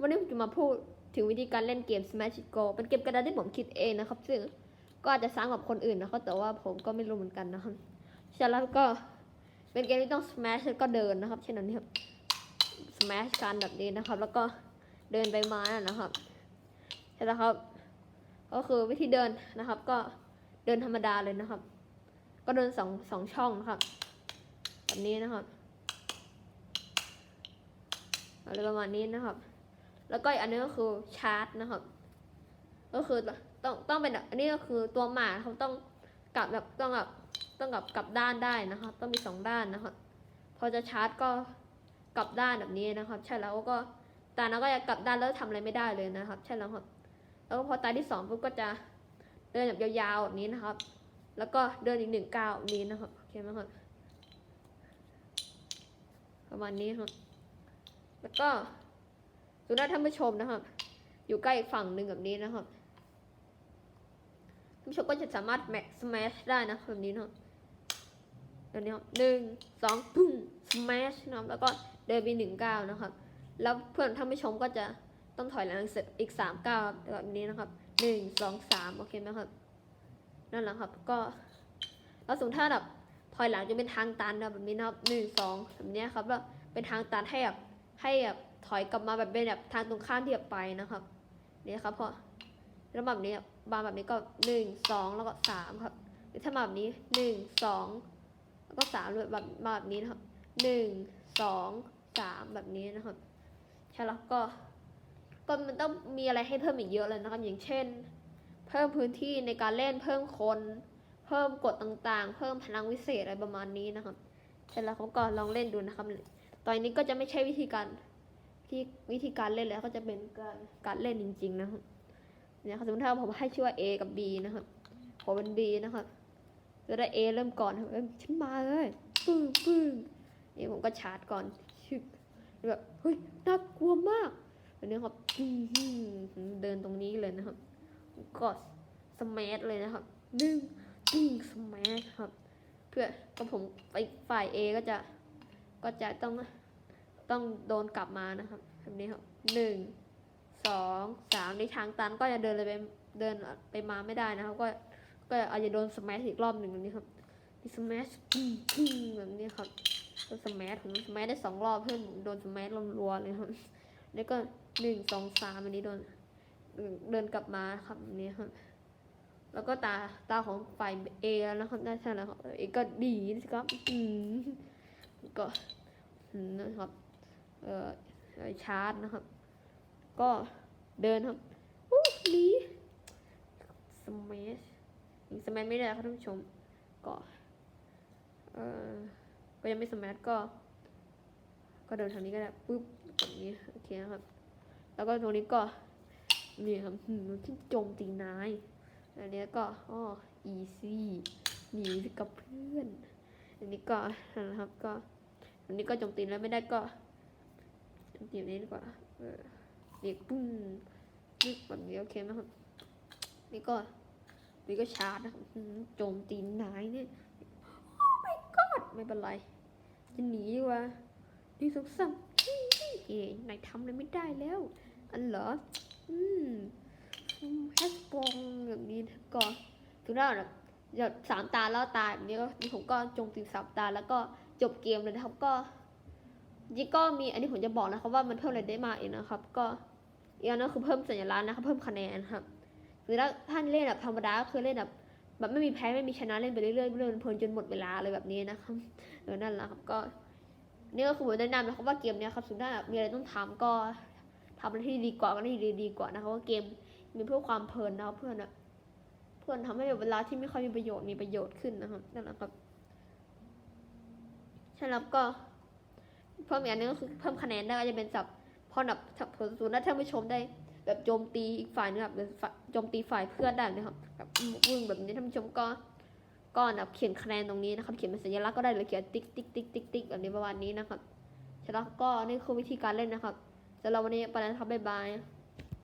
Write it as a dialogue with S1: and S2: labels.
S1: วันนี้ผมจะมาพูดถึงวิธีการเล่นเกม Smash Go เป็นเกมกระดานที่ผมคิดเองนะครับ ซึ่งก็อาจจะซ้ำกับคนอื่นนะครับแต่ว่าผมก็ไม่รู้เหมือนกันนะครับใช่แล้วก็เป็นเกมที่ต้อง Smash แล้วก็เดินนะครับ เช่นนี้ครับ Smash กันแบบนี้นะครับ แล้วก็เดินไปมานะครับใช่แล้วครับ ก็คือวิธีเดินนะครับ ก็เดินธรรมดาเลยนะครับ ก็เดินสองสองช่องนะครับแบบนี้นะครับอะไรประมาณนี้นะครับ แล้วก็อีกอันนึงก็คือชาร์จนะครับ ก็คือต้องต้องเป็นอันนี้ก็คือตัวหมาเขาต้องกลับแบบต้องแบบต้องกลับกลับด้านได้นะครับ ต้องมีสองด้านนะครับพอจะชาร์จก็กลับด้านแบบนี้นะครับ ใช่แล้วก็ตาเราก็จะกลับด้านแล้วทำอะไรไม่ได้เลยนะครับ ใช่แล้วครับ แล้วก็พอตาที่สองปุ๊บก็จะเดินแบบยาวๆแบบนี้นะครับ แล้วก็เดินอีกหนึ่งก้าวนี้นะครับโอเคไหมครับประมาณนี้ครับแล้วก็ ดูหน้าท่านผู้ชมนะครับ อยู่ใกล้อีกฝั่งหนึ่งแบบนี้นะครับท่านผู้ชมก็จะสามารถแม็กสแมชได้นะแบบนี้นะครับแบบนี้ครับหนึ่งสองปุ้งสแมชนะครับแล้วก็เดินไปหนึ่งก้าวนะครับ แล้วเพื่อนท่านผู้ชมก็จะต้องถอยหลังอีกสามก้าวแบบนี้นะครับหนึ่งสองสามโอเคไหมครับนั่นแหละครับก็แล้วสมมติถ้าแบบถอยหลังจะเป็นทางตันนะแบบนี้นะครับหนึ่งสองแบบนี้ครับแล้วเป็นทางตันให้แบบให้แบบ ถอยกลับมาแบบเป็นแบบทางตรงข้ามที่แบบไปนะครับนี่ครับพอแล้วแบบนี้มาแบบนี้ก็หนึ่งสองแล้วก็สามครับหรือถ้ามาแบบนี้หนึ่งสองแล้วก็สามเลยแบบมาแบบนี้นะครับหนึ่งสองสามแบบนี้นะครับใช่แล้วก็ก็มันต้องมีอะไรให้เพิ่มอีกเยอะเลยนะครับ อย่างเช่น เพิ่มพื้นที่ในการเล่นเพิ่มคน เพิ่มกฎต่างๆ เพิ่มพลังวิเศษอะไรประมาณนี้นะครับเสร็จแล้วเขาก็ลองเล่นดูนะครับ ตอนนี้ก็จะไม่ใช่วิธีการ ที่วิธีการเล่นแล้วก็จะเป็นการการเล่นจริง ๆ นะครับเนี่ยสมมติถ้าผมให้ชื่อว่า A กับ B นะครับผมเป็น B นะครับจะได้ A เริ่มก่อนครับเอ้ยฉันมาเลยปึ้งปึ้งนี่ผมก็ชาร์จก่อนชึกแบบเฮ้ยน่ากลัวมากอันนี้ครับอื้อหือเดินตรงนี้เลยนะครับก็สแมัเลยนะครับหนึ่งดึงสแมัครับ เพื่อก็ผมไปฝ่าย A ก็จะก็จะต้อง ต้องโดนกลับมานะครับแบบนี้ครับหนึ่งสองสามในทางตันก็จะเดินเลยไปเดินไปมาไม่ได้นะครับ ก็ก็อาจจะโดนสแมัอีกรอบหนึ่งแบบนี้ครับมีสแมัแบบนี้ครับโดนสแมัผมสแมัได้สองรอบเพื่อนผมโดนสแมัรัวๆเลยครับแล้วก็หนึ่งสองสามอันนี้โดนเดินกลับมาครับแบบนี้ครับ แล้วก็ตาตาของฝ่ายเอนะครับได้ใช่แล้วครับเอก็ดีนะครับ อืมก็นะครับ เอ่อชาร์จนะครับ ก็เดินครับอู้หนีสมัชยิงสมัชไม่ได้ครับท่านผู้ชม ก็เอ่อก็ยังไม่สมัชก็ ก็เดินทางนี้ก็ได้ปุ๊บแบบนี้โอเคนะครับ แล้วก็ตรงนี้ก็นี่ครับหืมที่โจมตีนายอันนี้ก็อ๋อ easy หนีกับเพื่อน อันนี้ก็นะครับก็ อันนี้ก็โจมตีแล้วไม่ได้ก็ โจมตีแบบนี้ดีกว่าเออเด็กปุ้งนึกแบบนี้โอเคไหมครับ นี่ก็นี่ก็ชาร์จนะครับโจมตีนายเนี่ยโอ้ my god ไม่เป็นไร จะหนีดีกว่าดีสุดสัมเฮ้ยนายทำอะไรไม่ได้แล้ว อันเหรอ อืมแฮชบองแบบนี้ก็ถึงได้แบบเดี๋ยวสามตาแล้วตายแบบนี้ก็ผมก็จมตีสามตาแล้วก็จบเกมเลยนะครับก็ ยิ่ก็มีอันนี้ผมจะบอกนะครับว่ามันเพิ่มอะไรได้มากเองนะครับ ก็อีกอันนึงคือเพิ่มสัญลักษณ์นะครับเพิ่มคะแนนครับหรือถ้าท่านเล่นแบบธรรมดาก็คือเล่นแบบแบบไม่มีแพ้ไม่มีชนะเล่นไปเรื่อยๆเรื่อยเพลินจนหมดเวลาเลยแบบนี้นะครับเออนั่นแหละครับก็นี่ก็คือผมแนะนำนะครับว่าเกมเนี้ยครับสุดท้ายมีอะไรต้องทำก็ทำอะไรที่ดีกว่าก็ได้ดีดีกว่านะครับว่าเกมมีเพื่อความเพลินนะครับเพื่อนอะเพื่อนทำให้เวลาที่ไม่ค่อยมีประโยชน์มีประโยชน์ขึ้นนะครับนั่นแหละครับใช่แล้วก็ เพิ่มอีกอันนึงก็คือเพิ่มคะแนนได้ก็จะเป็นสับพอแบบผลศูนย์ถ้าท่านผู้ชมได้ แบบโจมตีอีกฝ่ายนึงแบบโจมตีฝ่ายเพื่อนได้นะครับแบบวึ่งแบบนี้ท่านผู้ชมก็ก็แบบเขียนคะแนนตรงนี้นะครับ เขียนเป็นสัญลักษณ์ก็ได้หรือเขียนติ๊กติ๊กติ๊กติ๊กติ๊กแบบนี้ประมาณนี้นะครับใช่แล้วก็นี่คือวิธีการเล่นนะครับสำหรับวันนี้ไปแล้วครับบ๊ายบาย